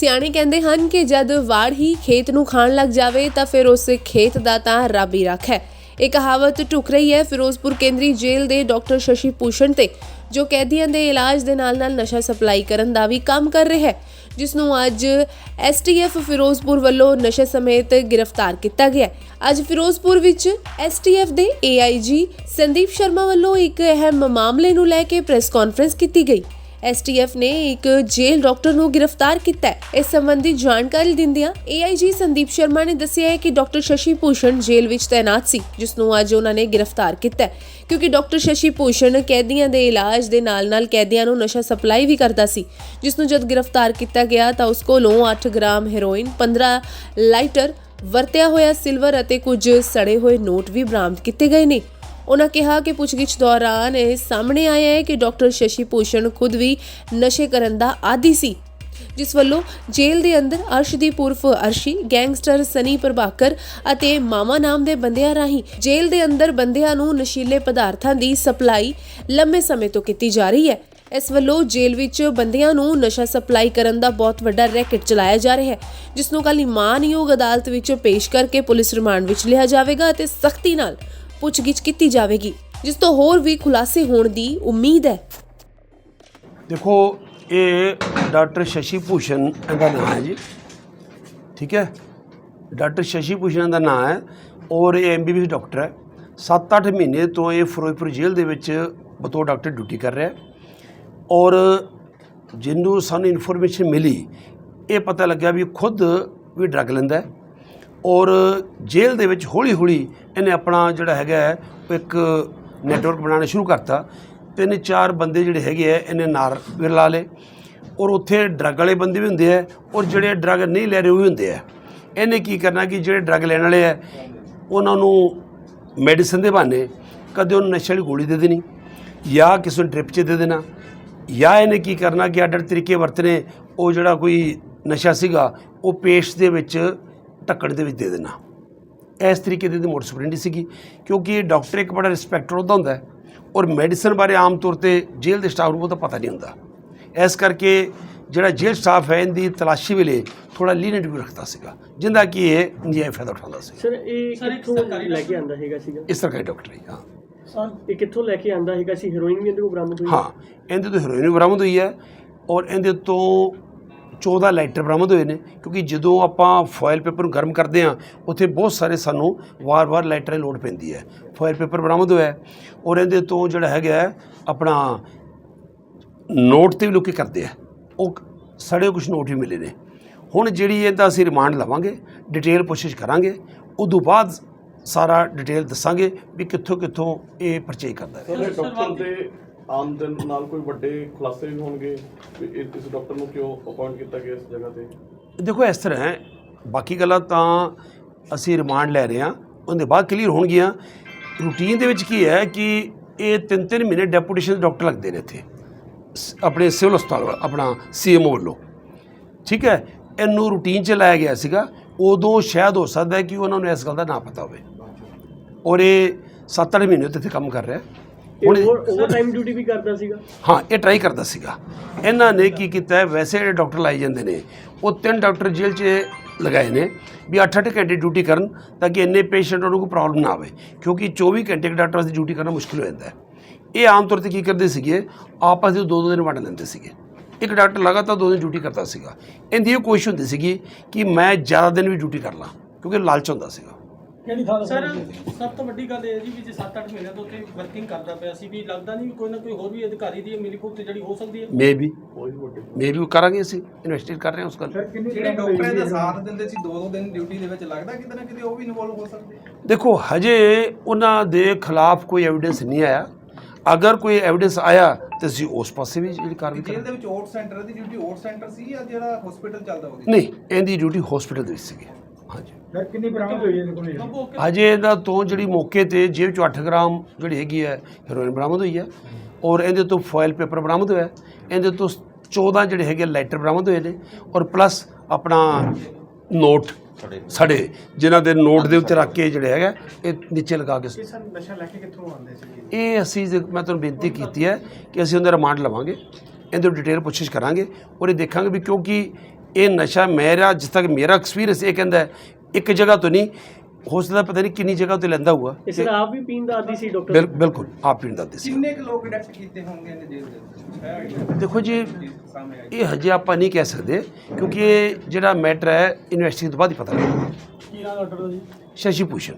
ਸਿਆਣੇ ਕਹਿੰਦੇ ਹਨ ਕਿ ਜਦ ਵਾੜ ਹੀ ਖੇਤ ਨੂੰ ਖਾਣ ਲੱਗ ਜਾਵੇ ਤਾਂ ਫਿਰ ਉਸ ਖੇਤ ਦਾ ਤਾਂ ਰੱਬ ਹੀ ਰੱਖ ਹੈ। ਇਹ ਕਹਾਵਤ ਢੁਕ ਰਹੀ ਹੈ ਫਿਰੋਜ਼ਪੁਰ ਕੇਂਦਰੀ ਜੇਲ੍ਹ ਦੇ ਡਾਕਟਰ ਸ਼ਸ਼ੀ ਭੂਸ਼ਣ ਤੇ, ਜੋ ਕੈਦੀਆਂ ਦੇ ਇਲਾਜ ਦੇ ਨਾਲ-ਨਾਲ ਨਸ਼ਾ ਸਪਲਾਈ ਕਰਨ ਦਾ ਵੀ ਕੰਮ ਕਰ ਰਿਹਾ ਹੈ, ਜਿਸ ਨੂੰ ਅੱਜ ਐਸਟੀਐਫ ਫਿਰੋਜ਼ਪੁਰ ਵੱਲੋਂ ਨਸ਼ੇ ਸਮੇਤ ਗ੍ਰਿਫਤਾਰ ਕੀਤਾ ਗਿਆ ਅੱਜ ਫਿਰੋਜ਼ਪੁਰ ਵਿੱਚ ਐਸਟੀਐਫ ਦੇ ਏਆਈਜੀ ਸੰਦੀਪ ਸ਼ਰਮਾ ਵੱਲੋਂ ਇੱਕ ਅਹਿਮ ਮਾਮਲੇ ਨੂੰ ਲੈ ਕੇ ਪ੍ਰੈਸ ਕਾਨਫਰੰਸ ਕੀਤੀ ਗਈ। ਐਸਟੀਐਫ ਨੇ ਇੱਕ ਜੇਲ੍ਹ ਡਾਕਟਰ ਨੂੰ ਗ੍ਰਿਫਤਾਰ ਕੀਤਾ ਹੈ। ਇਸ ਸੰਬੰਧੀ ਜਾਣਕਾਰੀ ਦਿੰਦਿਆਂ ਏਆਈਜੀ ਸੰਦੀਪ ਸ਼ਰਮਾ ਨੇ ਦੱਸਿਆ ਹੈ ਕਿ ਡਾਕਟਰ ਸ਼ਸ਼ੀ ਭੂਸ਼ਣ ਜੇਲ੍ਹ ਵਿੱਚ ਤਾਇਨਾਤ ਸੀ, ਜਿਸ ਨੂੰ ਅੱਜ ਉਹਨਾਂ ਨੇ ਗ੍ਰਿਫਤਾਰ ਕੀਤਾ ਹੈ। ਕਿਉਂਕਿ ਡਾਕਟਰ ਸ਼ਸ਼ੀ ਭੂਸ਼ਣ ਕੈਦੀਆਂ ਦੇ ਇਲਾਜ ਦੇ ਨਾਲ-ਨਾਲ ਕੈਦੀਆਂ ਨੂੰ ਨਸ਼ਾ ਸਪਲਾਈ ਵੀ ਕਰਦਾ ਸੀ, ਜਿਸ ਨੂੰ ਜਦ ਗ੍ਰਿਫਤਾਰ ਕੀਤਾ ਗਿਆ ਤਾਂ ਉਸ ਕੋਲੋਂ 8 ਗ੍ਰਾਮ ਹੈਰੋਇਨ 15 ਲਾਈਟਰ ਵਰਤਿਆ ਹੋਇਆ ਸਿਲਵਰ ਅਤੇ ਕੁਝ ਸੜੇ ਹੋਏ ਨੋਟ ਵੀ ਬਰਾਮਦ ਕੀਤੇ ਗਏ ਨੇ। ਉਹਨਾਂ ਕਿਹਾ ਕਿ ਪੁੱਛਗਿੱਛ ਦੌਰਾਨ ਇਹ ਸਾਹਮਣੇ ਆਇਆ ਹੈ ਕਿ ਡਾਕਟਰ ਸ਼ਸ਼ੀ ਭੂਸ਼ਣ ਖੁਦ ਵੀ ਨਸ਼ੇ ਕਰਨ ਦਾ ਆਦੀ ਸੀ, ਜਿਸ ਵੱਲੋਂ ਜੇਲ੍ਹ ਦੇ ਅੰਦਰ ਅਰਸ਼ਦੀਪ ਉਰਫ ਅਰਸ਼ੀ, ਗੈਂਗਸਟਰ ਸਨੀ ਪ੍ਰਭਾਕਰ ਅਤੇ ਮਾਮਾ ਨਾਮ ਦੇ ਬੰਦਿਆਂ ਰਾਹੀਂ ਜੇਲ੍ਹ ਦੇ ਅੰਦਰ ਬੰਦਿਆਂ ਨੂੰ ਨਸ਼ੀਲੇ ਪਦਾਰਥਾਂ ਦੀ ਸਪਲਾਈ ਲੰਮੇ ਸਮੇਂ ਤੋਂ ਕੀਤੀ ਜਾ ਰਹੀ ਹੈ। ਇਸ ਵੱਲੋਂ ਜੇਲ੍ਹ ਵਿੱਚ ਬੰਦਿਆਂ ਨੂੰ ਨਸ਼ਾ ਸਪਲਾਈ ਕਰਨ ਦਾ ਬਹੁਤ ਵੱਡਾ ਰੈਕਟ ਚਲਾਇਆ ਜਾ ਰਿਹਾ ਹੈ, ਜਿਸ ਨੂੰ ਕੱਲ੍ਹ ਮਾਨਯੋਗ ਅਦਾਲਤ ਵਿੱਚ ਪੇਸ਼ ਕਰਕੇ ਪੁਲਿਸ ਰਿਮਾਂਡ ਵਿੱਚ ਲਿਆ ਜਾਵੇਗਾ ਅਤੇ ਸਖਤੀ ਨਾਲ ਪੁੱਛਗਿੱਛ ਕੀਤੀ ਜਾਵੇਗੀ, ਜਿਸ ਤੋਂ ਹੋਰ ਵੀ ਖੁਲਾਸੇ ਹੋਣ ਦੀ ਉਮੀਦ ਹੈ। ਦੇਖੋ, ਇਹ ਡਾਕਟਰ ਸ਼ਸ਼ੀ ਭੂਸ਼ਣ ਇਹਦਾ ਨਾਮ ਹੈ ਜੀ। ਠੀਕ ਹੈ? ਡਾਕਟਰ ਸ਼ਸ਼ੀ ਭੂਸ਼ਣ ਦਾ ਨਾਮ ਹੈ ਔਰ ਇਹ ਐਮਬੀਬੀਐਸ ਡਾਕਟਰ ਹੈ। 7-8 ਮਹੀਨੇ ਤੋਂ ਇਹ ਫਿਰੋਜ਼ਪੁਰ ਜੇਲ੍ਹ ਦੇ ਵਿੱਚ ਬਤੌਰ ਡਾਕਟਰ ਡਿਊਟੀ ਕਰ ਰਿਹਾ ਔਰ ਜਿਹਨੂੰ ਸਾਨੂੰ ਇਨਫੋਰਮੇਸ਼ਨ ਮਿਲੀ, ਇਹ ਪਤਾ ਲੱਗਿਆ ਵੀ ਖੁਦ ਵੀ ਡਰੱਗ ਲੈਂਦਾ ਹੈ। ਔਰ ਜੇਲ੍ਹ ਦੇ ਵਿੱਚ ਹੌਲੀ ਹੌਲੀ ਇਹਨੇ ਆਪਣਾ ਜਿਹੜਾ ਹੈਗਾ ਹੈ, ਉਹ ਇੱਕ ਨੈਟਵਰਕ ਬਣਾਉਣਾ ਸ਼ੁਰੂ ਕਰਤਾ। ਤਿੰਨ ਚਾਰ ਬੰਦੇ ਜਿਹੜੇ ਹੈਗੇ ਆ ਇਹਨੇ ਨਾਰ ਵੀ ਲਾ ਲਏ। ਔਰ ਉੱਥੇ ਡਰੱਗ ਵਾਲੇ ਬੰਦੇ ਵੀ ਹੁੰਦੇ ਆ ਔਰ ਜਿਹੜੇ ਡਰੱਗ ਨਹੀਂ ਲੈ ਰਹੇ ਉਹ ਵੀ ਹੁੰਦੇ ਆ। ਇਹਨੇ ਕੀ ਕਰਨਾ ਕਿ ਜਿਹੜੇ ਡਰੱਗ ਲੈਣ ਵਾਲੇ ਆ ਉਹਨਾਂ ਨੂੰ ਮੈਡੀਸਨ ਦੇ ਬਹਾਨੇ ਕਦੇ ਉਹਨੂੰ ਨਸ਼ੇ ਵਾਲੀ ਗੋਲੀ ਦੇ ਦੇਣੀ ਜਾਂ ਕਿਸੇ ਨੂੰ ਡ੍ਰਿਪ 'ਚ ਦੇ ਦੇਣਾ। ਜਾਂ ਇਹਨੇ ਕੀ ਕਰਨਾ ਕਿ ਅੱਡ ਅੱਡ ਤਰੀਕੇ ਵਰਤਨੇ ਉਹ ਜਿਹੜਾ ਕੋਈ ਨਸ਼ਾ ਸੀਗਾ ਉਹ ਪੇਸ਼ ਦੇ ਵਿੱਚ ਢੱਕਣ ਦੇ ਵਿੱਚ ਦੇ ਦੇਣਾ ਇਸ ਤਰੀਕੇ ਦੀ ਮੋਟਰ ਸਪਰੈਂਡੀ ਸੀਗੀ ਕਿਉਂਕਿ ਇਹ ਡਾਕਟਰ ਇੱਕ ਬੜਾ ਰਿਸਪੈਕਟਡ ਉਹਦਾ ਹੁੰਦਾ ਹੈ ਔਰ ਮੈਡੀਸਨ ਬਾਰੇ ਆਮ ਤੌਰ ਤੇ ਜੇਲ੍ਹ ਦੇ ਸਟਾਫ ਨੂੰ ਉਹਦਾ ਪਤਾ ਨਹੀਂ ਹੁੰਦਾ। ਇਸ ਕਰਕੇ ਜਿਹੜਾ ਜੇਲ੍ਹ ਸਟਾਫ ਹੈ ਇਹਦੀ ਤਲਾਸ਼ੀ ਵੇਲੇ ਥੋੜਾ ਲੀਨੈਂਟ ਵੀ ਰੱਖਦਾ ਸੀਗਾ ਜਿੰਦਾ ਕਿ ਇਹ ਨਜਾਇਜ਼ ਫਾਇਦਾ ਉਠਾਉਂਦਾ ਸੀ। ਸਰ ਇਹ ਕਿੱਥੋਂ ਲੈ ਕੇ ਆਂਦਾ ਹੈਗਾ ਸੀਗਾ? ਇਸ ਤਰ੍ਹਾਂ ਡਾਕਟਰ ਹੀ ਹਾਂ। ਸਰ ਇਹ ਕਿੱਥੋਂ ਲੈ ਕੇ ਆਂਦਾ ਹੈਗਾ ਸੀ? ਹੈਰੋਇਨ ਵੀ ਇਹਦੇ ਕੋਲ ਬਰਾਮਦ ਹੋਈ ਹਾਂ? ਇਹਦੇ ਤੋਂ ਹੈਰੋਇਨ ਵੀ ਬਰਾਮਦ ਹੋਈ ਹੈ ਔਰ ਇਹਦੇ ਤੋਂ 14 ਲਾਈਟਰ ਬਰਾਮਦ ਹੋਏ ਨੇ, ਕਿਉਂਕਿ ਜਦੋਂ ਆਪਾਂ ਫੋਇਲ ਪੇਪਰ ਨੂੰ ਗਰਮ ਕਰਦੇ ਹਾਂ, ਉੱਥੇ ਬਹੁਤ ਸਾਰੇ ਸਾਨੂੰ ਵਾਰ-ਵਾਰ ਲਾਈਟਰ ਦੀ ਲੋੜ ਪੈਂਦੀ ਹੈ। ਫੋਇਲ ਪੇਪਰ ਬਰਾਮਦ ਹੋਇਆ ਔਰ ਇਹਦੇ ਤੋਂ ਜਿਹੜਾ ਹੈਗਾ ਆਪਣਾ ਨੋਟ ਤੇ ਵੀ ਲੋਕੀ ਕਰਦੇ ਆ ਉਹ ਸੜੇ ਕੁਝ ਨੋਟ ਵੀ ਮਿਲੇ ਨੇ। ਹੁਣ ਜਿਹੜੀ ਇਹਦਾ ਅਸੀਂ ਰਿਮਾਂਡ ਲਵਾਂਗੇ, ਡਿਟੇਲ ਪੁੱਛਿਸ਼ ਕਰਾਂਗੇ, ਉਦੋਂ ਬਾਅਦ ਸਾਰਾ ਡਿਟੇਲ ਦੱਸਾਂਗੇ ਵੀ ਕਿੱਥੋਂ ਕਿੱਥੋਂ ਇਹ ਪਰਚੇ ਕਰਦਾ ਹੈ। ਡਾਕਟਰ ਦੇ ਆਮਦਨ ਨਾਲ ਕੋਈ ਵੱਡੇ ਖੁਲਾਸੇ ਵੀ ਹੋਣਗੇ? ਵੀ ਇਹ- ਇਸ ਡਾਕਟਰ ਨੂੰ ਕਿਉਂ ਅਪਾਇੰਟ ਕੀਤਾ ਗਿਆ ਇਸ ਜਗ੍ਹਾ ਤੇ? ਦੇਖੋ, ਇਸ ਤਰ੍ਹਾਂ ਹੈ। ਬਾਕੀ ਗੱਲਾਂ ਤਾਂ ਅਸੀਂ ਰਿਮਾਂਡ ਲੈ ਰਹੇ ਹਾਂ। ਉਹਦੇ ਬਾਅਦ ਕਲੀਅਰ ਹੋਣਗੀਆਂ। ਰੂਟੀਨ ਦੇ ਵਿੱਚ ਕੀ ਹੈ ਕਿ ਇਹ ਤਿੰਨ ਤਿੰਨ ਮਹੀਨੇ ਡੈਪੂਟੇਸ਼ਨ ਡਾਕਟਰ ਲੱਗਦੇ ਨੇ ਇੱਥੇ। ਸ- ਆਪਣੇ ਸਿਵਲ ਹਸਪਤਾਲ ਵੱਲ ਆਪਣਾ ਸੀਐਮਓ ਵੱਲੋਂ। ਠੀਕ ਹੈ? ਇਹਨੂੰ ਰੂਟੀਨ 'ਚ ਲਾਇਆ ਗਿਆ ਸੀਗਾ। ਉਦੋਂ ਸ਼ਾਇਦ ਹੋ ਸਕਦਾ ਹੈ ਕਿ ਉਹਨਾਂ ਨੂੰ ਇਸ ਗੱਲ ਦਾ ਨਾ ਪਤਾ ਹੋਵੇ। ਔਰ ਇਹ 7-8 ਮਹੀਨੇ ਤੋਂ ਇੱਥੇ ਕੰਮ ਕਰ ਰਿਹਾ। ਹੁਣ ਓਵਰ ਟਾਈਮ ਡਿਊਟੀ ਵੀ ਕਰਦਾ ਸੀਗਾ। ਹਾਂ ਇਹ ਟਰਾਈ ਕਰਦਾ ਸੀਗਾ। ਇਹਨਾਂ ਨੇ ਕੀ ਕੀਤਾ ਵੈਸੇ ਜਿਹੜੇ ਡਾਕਟਰ ਲਾਏ ਜਾਂਦੇ ਨੇ ਉਹ ਤਿੰਨ ਡਾਕਟਰ ਜੇਲ੍ਹ 'ਚ ਲਗਾਏ ਨੇ ਵੀ 8-8 ਘੰਟੇ ਡਿਊਟੀ ਕਰਨ ਤਾਂ ਕਿ ਇੰਨੇ ਪੇਸ਼ੈਂਟ ਨੂੰ ਕੋਈ ਪ੍ਰੋਬਲਮ ਨਾ ਆਵੇ। ਕਿਉਂਕਿ 24 ਘੰਟੇ ਇੱਕ ਡਾਕਟਰ ਦੀ ਡਿਊਟੀ ਕਰਨਾ ਮੁਸ਼ਕਿਲ ਹੋ ਜਾਂਦਾ ਹੈ। ਇਹ ਆਮ ਤੌਰ ਤੇ ਕੀ ਕਰਦੇ ਸੀਗੇ? ਆਪਸ ਵਿੱਚ ਦੋ ਦੋ ਦਿਨ ਵੰਡ ਲੈਂਦੇ ਸੀਗੇ। ਇੱਕ ਡਾਕਟਰ ਲਗਾਤਾਰ ਦੋ ਦਿਨ ਡਿਊਟੀ ਕਰਦਾ ਸੀਗਾ। ਇਹਦੀ ਇਹ ਕੋਸ਼ਿਸ਼ ਹੁੰਦੀ ਸੀਗੀ ਕਿ ਮੈਂ ਜ਼ਿਆਦਾ ਦਿਨ ਵੀ ਡਿਊਟੀ ਕਰ ਲਾਂ ਕਿਉਂਕਿ ਲਾਲਚ ਹੁੰਦਾ ਸੀਗਾ। ਸਰ ਸਭ ਤੋਂ ਵੱਡੀ ਗੱਲ ਇਹ ਹੈ ਜੀ ਵੀ ਜੇ 7-8 ਮਹੀਨੇ ਤੋਂ ਉੱਥੇ ਵਰਕਿੰਗ ਕਰਦਾ ਪਿਆ ਸੀ ਵੀ ਲੱਗਦਾ ਨਹੀਂ ਵੀ ਕੋਈ ਨਾ ਕੋਈ ਹੋਰ ਵੀ ਅਧਿਕਾਰੀ ਦੀ ਮਿਲੀ ਭੁਗਤ ਜਿਹੜੀ ਹੋ ਸਕਦੀ ਹੈ। ਮੇ ਵੀ ਕੋਈ ਵੱਡੇ। ਮੇ ਵੀ ਕਰਾਂਗੇ ਅਸੀਂ ਇਨਵੈਸਟੀਗੇਟ ਕਰ ਰਹੇ ਹਾਂ ਉਸ ਗੱਲ। ਜਿਹੜੇ ਡਾਕਟਰਾਂ ਦਾ ਸਾਥ ਦਿੰਦੇ ਸੀ ਦੋ ਦੋ ਦਿਨ ਡਿਊਟੀ ਦੇ ਵਿੱਚ ਲੱਗਦਾ ਕਿਤੇ ਨਾ ਕਿਤੇ ਉਹ ਵੀ ਇਨਵੋਲਵ ਹੋ ਸਕਦੇ ਦੇਖੋ ਹਜੇ ਉਹਨਾਂ ਦੇ ਖਿਲਾਫ ਕੋਈ ਐਵੀਡੈਂਸ ਨਹੀਂ ਆਇਆ। ਅਗਰ ਕੋਈ ਐਵੀਡੈਂਸ ਆਇਆ ਤੇ ਅਸੀਂ ਉਸ ਪਾਸੇ ਵੀ ਜਿਹੜੀ ਕਾਰਵਾਈ ਜੇਲ੍ਹ ਕਰਾਂਗੇ ਦੇ ਵਿੱਚ ਓਟ ਸੈਂਟਰ ਦੀ ਡਿਊਟੀ ਓਟ ਸੈਂਟਰ ਸੀ ਜਾਂ ਜਿਹੜਾ ਹਸਪੀਟਲ ਚੱਲਦਾ ਉਹਦੀ? ਨਹੀਂ ਇਹਦੀ ਡਿਊਟੀ ਹਸਪੀਟਲ ਦੇ ਵਿੱਚ ਸੀਗੀ। ਹਾਂਜੀ। ਫਿਰ ਕਿੰਨੀ ਬਰਾਮਦ ਹੋਈ ਕੋਲ? ਇਹਨਾਂ ਤੋਂ ਜਿਹੜੀ ਮੌਕੇ ਤੇ ਜੇਬ ਚੋਂ 8 ਗ੍ਰਾਮ ਜਿਹੜੀ ਹੈਗੀ ਹੈ ਹੈਰੋਇਨ ਬਰਾਮਦ ਹੋਈ ਹੈ। ਔਰ ਇਹਦੇ ਤੋਂ ਫੋਇਲ ਪੇਪਰ ਬਰਾਮਦ ਹੋਇਆ। ਹੈ। ਇਹਦੇ ਤੋਂ 14 ਜਿਹੜੇ ਹੈਗੇ ਲਾਈਟਰ ਬਰਾਮਦ ਹੋਏ ਨੇ। ਔਰ ਪਲੱਸ ਆਪਣਾ ਨੋਟ ਸੜੇ ਜਿਨ੍ਹਾਂ ਦੇ ਨੋਟ ਦੇ ਉੱਤੇ ਰੱਖ ਕੇ ਜਿਹੜੇ ਹੈਗਾ ਇਹ ਨੀਚੇ ਲਗਾ ਕੇ ਸਰ ਨਸ਼ਾ ਲੈ ਕੇ ਕਿੱਥੋਂ ਆਉਂਦੇ ਸੀ? ਇਹ ਅਸੀਂ ਜੇ- ਮੈਂ ਤੁਹਾਨੂੰ ਬੇਨਤੀ ਕੀਤੀ ਹੈ ਕਿ ਅਸੀਂ ਉਹਦਾ ਰਿਮਾਂਡ ਲਵਾਂਗੇ। ਇਹਦੇ ਡਿਟੇਲ ਪੁੱਛਿਸ਼ ਕਰਾਂਗੇ। ਔਰ ਇਹ ਦੇਖਾਂਗੇ ਵੀ ਕਿਉਂਕਿ ਇਹ ਨਸ਼ਾ ਮੇਰਾ ਜਿਸ ਤੱਕ ਮੇਰਾ ਐਕਸਪੀਰੀਅੰਸ ਇਹ ਕਹਿੰਦਾ ਹੈ, ਇੱਕ ਜਗ੍ਹਾ ਤੋਂ ਨਹੀਂ ਹੋ ਸਕਦਾ ਪਤਾ ਨਹੀਂ ਕਿੰਨੀ ਜਗ੍ਹਾ ਤੋਂ ਲੈਂਦਾ ਹੋਊਗਾ। ਇਸ ਦਾ ਆਪ ਵੀ ਪੀਣ ਦਾ ਆਦੀ ਸੀ ਡਾਕਟਰ? ਬਿਲ- ਬਿਲਕੁਲ ਆਪ ਪਿੰਡ ਦਾ ਸੀ। ਕਿੰਨੇ ਕੁ ਲੋਕ ਅਡੈਪਟ ਕੀਤੇ ਹੋਣਗੇ ਇਹਨੇ ਜੇਲ੍ਹ ਦੇ ਵਿੱਚ? ਦੇਖੋ ਜੀ ਸਾਹਮਣੇ ਇਹ ਹਜੇ ਆਪਾਂ ਨਹੀਂ ਕਹਿ ਸਕਦੇ ਕਿਉਂਕਿ ਇਹ ਜਿਹੜਾ ਮੈਟਰ ਹੈ ਇਨਵੈਸਟੀਗੇਸ਼ਨ ਤੋਂ ਬਾਅਦ ਹੀ ਪਤਾ ਲੱਗੇਗਾ। ਕੀ ਨਾਮ ਡਾਕਟਰ ਦਾ ਜੀ? ਸ਼ਸ਼ੀ ਭੂਸ਼ਣ